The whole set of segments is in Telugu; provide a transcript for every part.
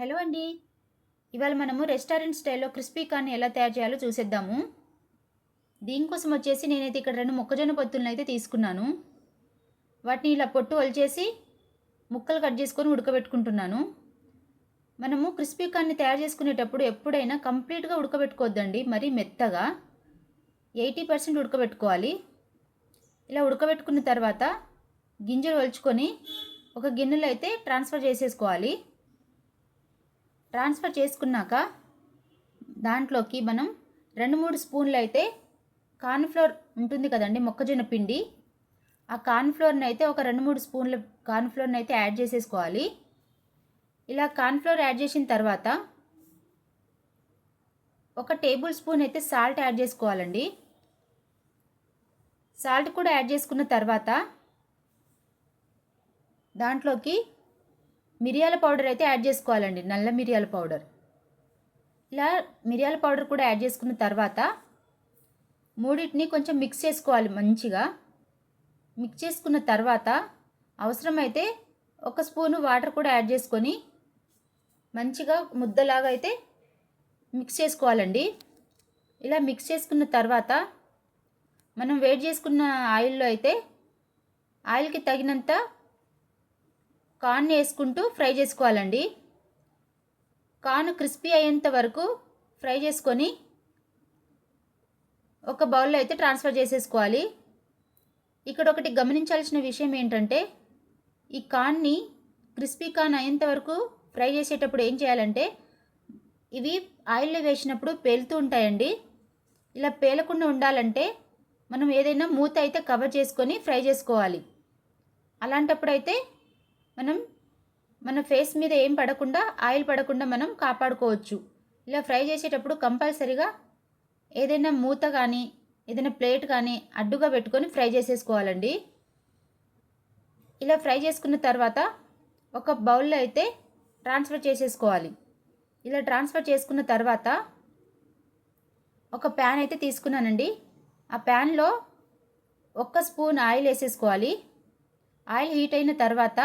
హలో అండి. ఇవాళ మనము రెస్టారెంట్ స్టైల్లో క్రిస్పీ కార్న్ ఎలా తయారు చేయాలో చూసేద్దాము. దీనికోసం వచ్చేసి నేనైతే ఇక్కడ రెండు మొక్కజొన్న పొత్తులను అయితే తీసుకున్నాను. వాటిని ఇలా పొట్టు వలిచేసి ముక్కలు కట్ చేసుకొని ఉడకబెట్టుకుంటున్నాను. మనము క్రిస్పీ కార్న్ని తయారు చేసుకునేటప్పుడు ఎప్పుడైనా కంప్లీట్గా ఉడకబెట్టుకోవద్దండి మరీ మెత్తగా. ఎయిటీ పర్సెంట్ ఉడకబెట్టుకోవాలి. ఇలా ఉడకబెట్టుకున్న తర్వాత గింజలు వలుచుకొని ఒక గిన్నెలో అయితే ట్రాన్స్ఫర్ చేసేసుకోవాలి. ట్రాన్స్ఫర్ చేసుకున్నాక దాంట్లోకి మనం రెండు మూడు స్పూన్లు అయితే కార్న్ఫ్లోర్ ఉంటుంది కదండి మొక్కజొన్న పిండి. ఆ కార్న్ఫ్లోర్ని అయితే ఒక రెండు మూడు స్పూన్ల కార్న్ఫ్లోర్ని అయితే యాడ్ చేసేసుకోవాలి. ఇలా కార్న్ఫ్లోర్ యాడ్ చేసిన తర్వాత ఒక టేబుల్ స్పూన్ అయితే సాల్ట్ యాడ్ చేసుకోవాలండి. సాల్ట్ కూడా యాడ్ చేసుకున్న తర్వాత దాంట్లోకి మిరియాల పౌడర్ అయితే యాడ్ చేసుకోవాలండి నల్ల మిరియాల పౌడర్. ఇలా మిరియాల పౌడర్ కూడా యాడ్ చేసుకున్న తర్వాత మూడింటిని కొంచెం మిక్స్ చేసుకోవాలి మంచిగా. మిక్స్ చేసుకున్న తర్వాత అవసరమైతే ఒక స్పూను వాటర్ కూడా యాడ్ చేసుకొని మంచిగా ముద్దలాగా అయితే మిక్స్ చేసుకోవాలండి. ఇలా మిక్స్ చేసుకున్న తర్వాత మనం వేడి చేసుకున్న ఆయిల్లో అయితే ఆయిల్కి తగినంత కార్న్ వేసుకుంటూ ఫ్రై చేసుకోవాలండి. కార్న్ క్రిస్పీ అయ్యేంత వరకు ఫ్రై చేసుకొని ఒక బౌల్లో అయితే ట్రాన్స్ఫర్ చేసేసుకోవాలి. ఇక్కడ ఒకటి గమనించాల్సిన విషయం ఏంటంటే ఈ కార్న్ని క్రిస్పీ కార్న్ అయ్యేంత వరకు ఫ్రై చేసేటప్పుడు ఏం చేయాలంటే ఇవి ఆయిల్లో వేసినప్పుడు పేలుతూ ఉంటాయండి. ఇలా పేలకుండా ఉండాలంటే మనం ఏదైనా మూత అయితే కవర్ చేసుకొని ఫ్రై చేసుకోవాలి. అలాంటప్పుడు అయితే మనం మన ఫేస్ మీద ఏం పడకుండా ఆయిల్ పడకుండా మనం కాపాడుకోవచ్చు. ఇలా ఫ్రై చేసేటప్పుడు కంపల్సరీగా ఏదైనా మూత కానీ ఏదైనా ప్లేట్ కానీ అడ్డుగా పెట్టుకొని ఫ్రై చేసేసుకోవాలండి. ఇలా ఫ్రై చేసుకున్న తర్వాత ఒక బౌల్లో అయితే ట్రాన్స్ఫర్ చేసేసుకోవాలి. ఇలా ట్రాన్స్ఫర్ చేసుకున్న తర్వాత ఒక ప్యాన్ అయితే తీసుకున్నానండి. ఆ ప్యాన్లో ఒక్క స్పూన్ ఆయిల్ వేసేసుకోవాలి. ఆయిల్ హీట్ అయిన తర్వాత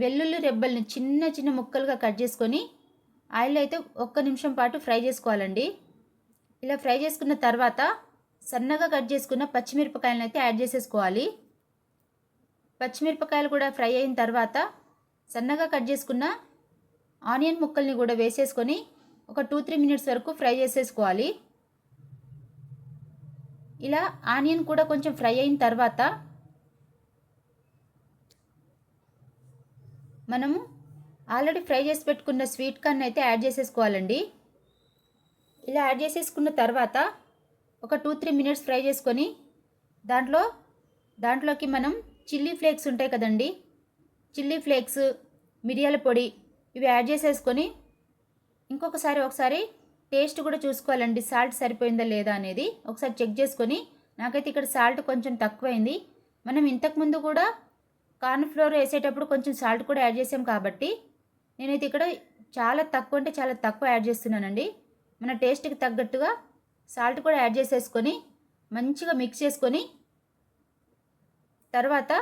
వెల్లుల్లి రెబ్బల్ని చిన్న చిన్న ముక్కలుగా కట్ చేసుకొని ఆయిల్ అయితే ఒక్క నిమిషం పాటు ఫ్రై చేసుకోవాలండి. ఇలా ఫ్రై చేసుకున్న తర్వాత సన్నగా కట్ చేసుకున్న పచ్చిమిరపకాయలను అయితే యాడ్ చేసేసుకోవాలి. పచ్చిమిరపకాయలు కూడా ఫ్రై అయిన తర్వాత సన్నగా కట్ చేసుకున్న ఆనియన్ ముక్కల్ని కూడా వేసేసుకొని ఒక టూ త్రీ మినిట్స్ వరకు ఫ్రై చేసేసుకోవాలి. ఇలా ఆనియన్ కూడా కొంచెం ఫ్రై అయిన తర్వాత మనము ఆల్రెడీ ఫ్రై చేసి పెట్టుకున్న స్వీట్ కార్న్ అయితే యాడ్ చేసేసుకోవాలండి. ఇలా యాడ్ చేసేసుకున్న తర్వాత ఒక టూ త్రీ మినిట్స్ ఫ్రై చేసుకొని దాంట్లో దాంట్లోకి మనం చిల్లీ ఫ్లేక్స్ ఉంటాయి కదండి. చిల్లీ ఫ్లేక్స్ మిరియాల పొడి ఇవి యాడ్ చేసేసుకొని ఇంకొకసారి ఒకసారి టేస్ట్ కూడా చూసుకోవాలండి. సాల్ట్ సరిపోయిందా లేదా అనేది ఒకసారి చెక్ చేసుకొని నాకైతే ఇక్కడ సాల్ట్ కొంచెం తక్కువైంది. మనం ఇంతకుముందు కూడా కార్న్ ఫ్లోర్ వేసేటప్పుడు కొంచెం సాల్ట్ కూడా యాడ్ చేసాం కాబట్టి నేనైతే ఇక్కడ చాలా తక్కువ అంటే చాలా తక్కువ యాడ్ చేస్తున్నానండి. మన టేస్ట్కి తగ్గట్టుగా సాల్ట్ కూడా యాడ్ చేసేసుకొని మంచిగా మిక్స్ చేసుకొని తర్వాత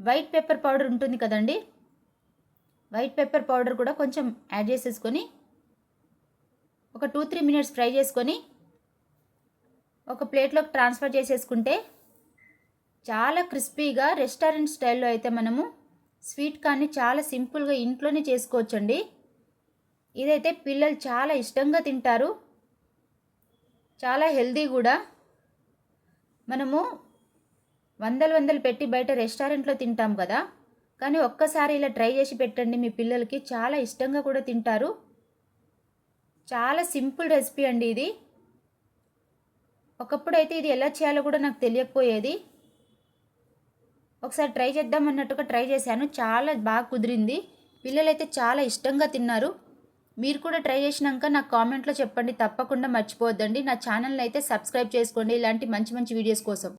వైట్ పెప్పర్ పౌడర్ ఉంటుంది కదండి. వైట్ పెప్పర్ పౌడర్ కూడా కొంచెం యాడ్ చేసేసుకొని ఒక టూ త్రీ మినిట్స్ ఫ్రై చేసుకొని ఒక ప్లేట్లోకి ట్రాన్స్ఫర్ చేసేసుకుంటే చాలా క్రిస్పీగా రెస్టారెంట్ స్టైల్లో అయితే మనము స్వీట్ కార్న్ని చాలా సింపుల్గా ఇంట్లోనే చేసుకోవచ్చండి. ఇదైతే పిల్లలు చాలా ఇష్టంగా తింటారు. చాలా హెల్దీ కూడా. మనము వందలు వందలు పెట్టి బయట రెస్టారెంట్లో తింటాం కదా. కానీ ఒక్కసారి ఇలా ట్రై చేసి పెట్టండి మీ పిల్లలకి చాలా ఇష్టంగా కూడా తింటారు. చాలా సింపుల్ రెసిపీ అండి ఇది. ఒకప్పుడు అయితే ఇది ఎలా చేయాలో కూడా నాకు తెలియకపోయేది. ఒకసారి ట్రై చేద్దాం అన్నట్టుగా ట్రై చేశాను. చాలా బాగా కుదిరింది. పిల్లలైతే చాలా ఇష్టంగా తిన్నారు. మీరు కూడా ట్రై చేసినాక నాకు కామెంట్లో చెప్పండి. తప్పకుండా మర్చిపోవద్దండి. నా ఛానల్ని అయితే సబ్స్క్రైబ్ చేసుకోండి. ఇలాంటి మంచి మంచి వీడియోస్ కోసం.